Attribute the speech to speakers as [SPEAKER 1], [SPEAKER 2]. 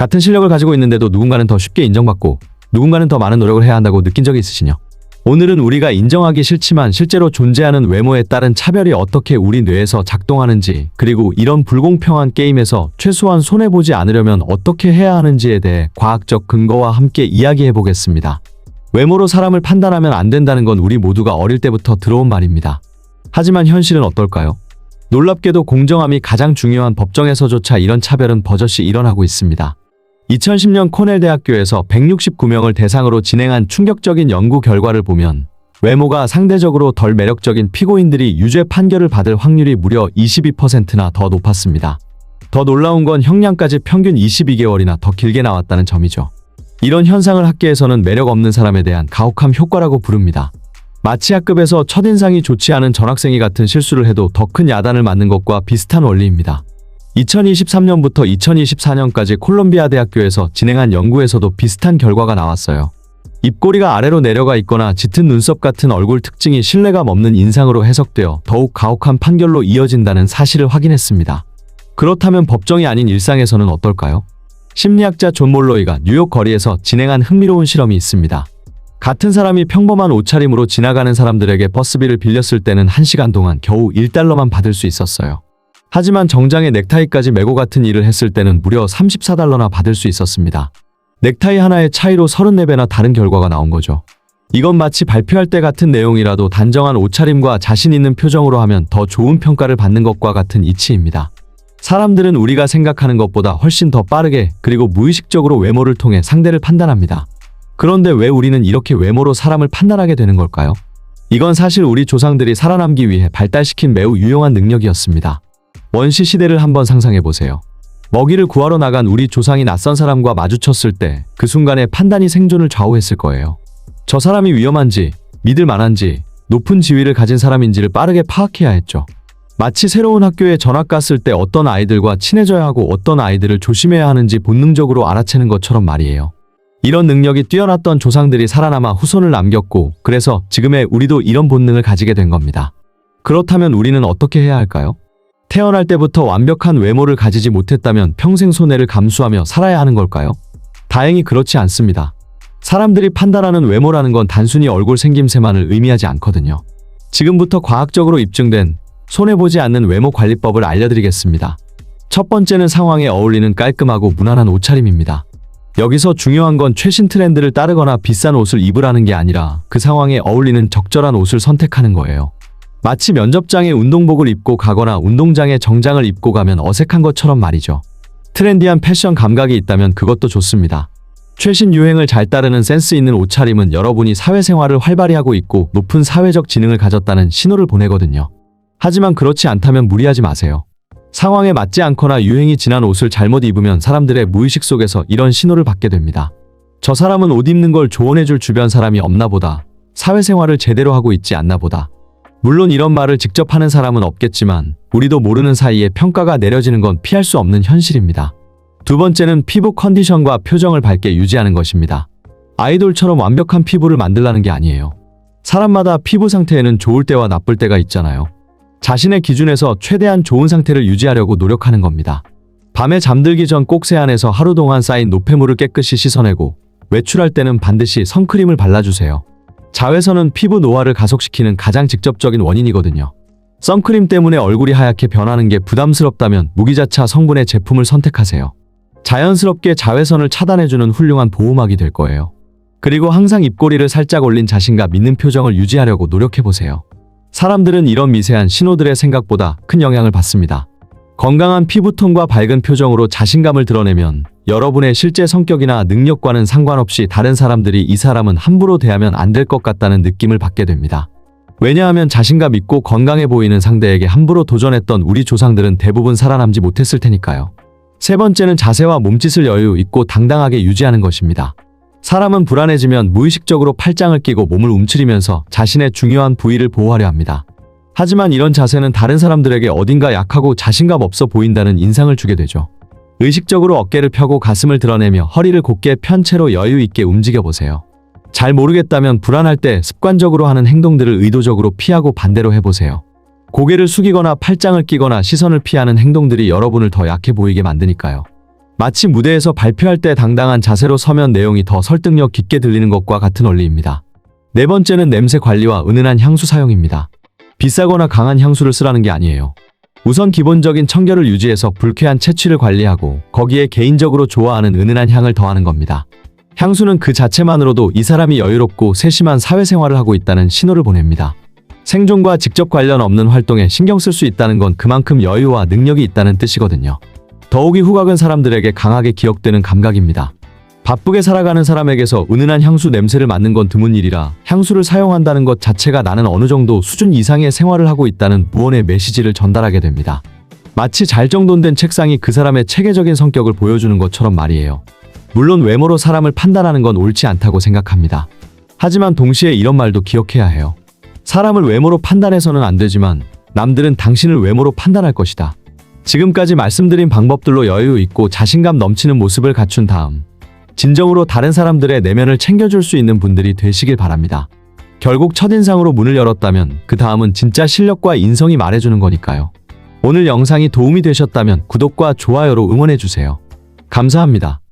[SPEAKER 1] 같은 실력을 가지고 있는데도 누군가는 더 쉽게 인정받고 누군가는 더 많은 노력을 해야 한다고 느낀 적이 있으시냐? 오늘은 우리가 인정하기 싫지만 실제로 존재하는 외모에 따른 차별이 어떻게 우리 뇌에서 작동하는지 그리고 이런 불공평한 게임에서 최소한 손해보지 않으려면 어떻게 해야 하는지에 대해 과학적 근거와 함께 이야기해 보겠습니다. 외모로 사람을 판단하면 안 된다는 건 우리 모두가 어릴 때부터 들어온 말입니다. 하지만 현실은 어떨까요? 놀랍게도 공정함이 가장 중요한 법정에서조차 이런 차별은 버젓이 일어나고 있습니다. 2010년 코넬 대학교에서 169명을 대상으로 진행한 충격적인 연구 결과를 보면 외모가 상대적으로 덜 매력적인 피고인들이 유죄 판결을 받을 확률이 무려 22%나 더 높았습니다. 더 놀라운 건 형량까지 평균 22개월이나 더 길게 나왔다는 점이죠. 이런 현상을 학계에서는 매력 없는 사람에 대한 가혹함 효과라고 부릅니다. 마치 학급에서 첫인상이 좋지 않은 전학생이 같은 실수를 해도 더 큰 야단을 맞는 것과 비슷한 원리입니다. 2023년부터 2024년까지 콜롬비아 대학교에서 진행한 연구에서도 비슷한 결과가 나왔어요. 입꼬리가 아래로 내려가 있거나 짙은 눈썹 같은 얼굴 특징이 신뢰감 없는 인상으로 해석되어 더욱 가혹한 판결로 이어진다는 사실을 확인했습니다. 그렇다면 법정이 아닌 일상에서는 어떨까요? 심리학자 존 몰로이가 뉴욕 거리에서 진행한 흥미로운 실험이 있습니다. 같은 사람이 평범한 옷차림으로 지나가는 사람들에게 버스비를 빌렸을 때는 1시간 동안 겨우 1달러만 받을 수 있었어요. 하지만 정장에 넥타이까지 메고 같은 일을 했을 때는 무려 34달러나 받을 수 있었습니다. 넥타이 하나의 차이로 34배나 다른 결과가 나온 거죠. 이건 마치 발표할 때 같은 내용이라도 단정한 옷차림과 자신 있는 표정으로 하면 더 좋은 평가를 받는 것과 같은 이치입니다. 사람들은 우리가 생각하는 것보다 훨씬 더 빠르게 그리고 무의식적으로 외모를 통해 상대를 판단합니다. 그런데 왜 우리는 이렇게 외모로 사람을 판단하게 되는 걸까요? 이건 사실 우리 조상들이 살아남기 위해 발달시킨 매우 유용한 능력이었습니다. 원시 시대를 한번 상상해 보세요. 먹이를 구하러 나간 우리 조상이 낯선 사람과 마주쳤을 때 그 순간에 판단이 생존을 좌우했을 거예요. 저 사람이 위험한지, 믿을 만한지, 높은 지위를 가진 사람인지를 빠르게 파악해야 했죠. 마치 새로운 학교에 전학 갔을 때 어떤 아이들과 친해져야 하고 어떤 아이들을 조심해야 하는지 본능적으로 알아채는 것처럼 말이에요. 이런 능력이 뛰어났던 조상들이 살아남아 후손을 남겼고, 그래서 지금의 우리도 이런 본능을 가지게 된 겁니다. 그렇다면 우리는 어떻게 해야 할까요? 태어날 때부터 완벽한 외모를 가지지 못했다면 평생 손해를 감수하며 살아야 하는 걸까요? 다행히 그렇지 않습니다. 사람들이 판단하는 외모라는 건 단순히 얼굴 생김새만을 의미하지 않거든요. 지금부터 과학적으로 입증된 손해보지 않는 외모 관리법을 알려드리겠습니다. 첫 번째는 상황에 어울리는 깔끔하고 무난한 옷차림입니다. 여기서 중요한 건 최신 트렌드를 따르거나 비싼 옷을 입으라는 게 아니라 그 상황에 어울리는 적절한 옷을 선택하는 거예요. 마치 면접장에 운동복을 입고 가거나 운동장에 정장을 입고 가면 어색한 것처럼 말이죠. 트렌디한 패션 감각이 있다면 그것도 좋습니다. 최신 유행을 잘 따르는 센스 있는 옷차림은 여러분이 사회생활을 활발히 하고 있고 높은 사회적 지능을 가졌다는 신호를 보내거든요. 하지만 그렇지 않다면 무리하지 마세요. 상황에 맞지 않거나 유행이 지난 옷을 잘못 입으면 사람들의 무의식 속에서 이런 신호를 받게 됩니다. 저 사람은 옷 입는 걸 조언해줄 주변 사람이 없나 보다. 사회생활을 제대로 하고 있지 않나 보다. 물론 이런 말을 직접 하는 사람은 없겠지만 우리도 모르는 사이에 평가가 내려지는 건 피할 수 없는 현실입니다. 두 번째는 피부 컨디션과 표정을 밝게 유지하는 것입니다. 아이돌처럼 완벽한 피부를 만들라는 게 아니에요. 사람마다 피부 상태에는 좋을 때와 나쁠 때가 있잖아요. 자신의 기준에서 최대한 좋은 상태를 유지하려고 노력하는 겁니다. 밤에 잠들기 전꼭 세안해서 하루 동안 쌓인 노폐물을 깨끗이 씻어내고 외출할 때는 반드시 선크림을 발라주세요. 자외선은 피부 노화를 가속시키는 가장 직접적인 원인이거든요. 선크림 때문에 얼굴이 하얗게 변하는 게 부담스럽다면 무기자차 성분의 제품을 선택하세요. 자연스럽게 자외선을 차단해주는 훌륭한 보호막이 될 거예요. 그리고 항상 입꼬리를 살짝 올린 자신감 있는 표정을 유지하려고 노력해보세요. 사람들은 이런 미세한 신호들의 생각보다 큰 영향을 받습니다. 건강한 피부톤과 밝은 표정으로 자신감을 드러내면 여러분의 실제 성격이나 능력과는 상관없이 다른 사람들이 이 사람은 함부로 대하면 안 될 것 같다는 느낌을 받게 됩니다. 왜냐하면 자신감 있고 건강해 보이는 상대에게 함부로 도전했던 우리 조상들은 대부분 살아남지 못했을 테니까요. 세 번째는 자세와 몸짓을 여유 있고 당당하게 유지하는 것입니다. 사람은 불안해지면 무의식적으로 팔짱을 끼고 몸을 움츠리면서 자신의 중요한 부위를 보호하려 합니다. 하지만 이런 자세는 다른 사람들에게 어딘가 약하고 자신감 없어 보인다는 인상을 주게 되죠. 의식적으로 어깨를 펴고 가슴을 드러내며 허리를 곧게 편 채로 여유 있게 움직여 보세요. 잘 모르겠다면 불안할 때 습관적으로 하는 행동들을 의도적으로 피하고 반대로 해보세요. 고개를 숙이거나 팔짱을 끼거나 시선을 피하는 행동들이 여러분을 더 약해 보이게 만드니까요. 마치 무대에서 발표할 때 당당한 자세로 서면 내용이 더 설득력 깊게 들리는 것과 같은 원리입니다. 네 번째는 냄새 관리와 은은한 향수 사용입니다. 비싸거나 강한 향수를 쓰라는 게 아니에요. 우선 기본적인 청결을 유지해서 불쾌한 채취를 관리하고 거기에 개인적으로 좋아하는 은은한 향을 더하는 겁니다. 향수는 그 자체만으로도 이 사람이 여유롭고 세심한 사회생활을 하고 있다는 신호를 보냅니다. 생존과 직접 관련 없는 활동에 신경 쓸 수 있다는 건 그만큼 여유와 능력이 있다는 뜻이거든요. 더욱이 후각은 사람들에게 강하게 기억되는 감각입니다. 바쁘게 살아가는 사람에게서 은은한 향수 냄새를 맡는 건 드문 일이라 향수를 사용한다는 것 자체가 나는 어느 정도 수준 이상의 생활을 하고 있다는 무언의 메시지를 전달하게 됩니다. 마치 잘 정돈된 책상이 그 사람의 체계적인 성격을 보여주는 것처럼 말이에요. 물론 외모로 사람을 판단하는 건 옳지 않다고 생각합니다. 하지만 동시에 이런 말도 기억해야 해요. 사람을 외모로 판단해서는 안 되지만 남들은 당신을 외모로 판단할 것이다. 지금까지 말씀드린 방법들로 여유 있고 자신감 넘치는 모습을 갖춘 다음 진정으로 다른 사람들의 내면을 챙겨줄 수 있는 분들이 되시길 바랍니다. 결국 첫인상으로 문을 열었다면 그 다음은 진짜 실력과 인성이 말해주는 거니까요. 오늘 영상이 도움이 되셨다면 구독과 좋아요로 응원해주세요. 감사합니다.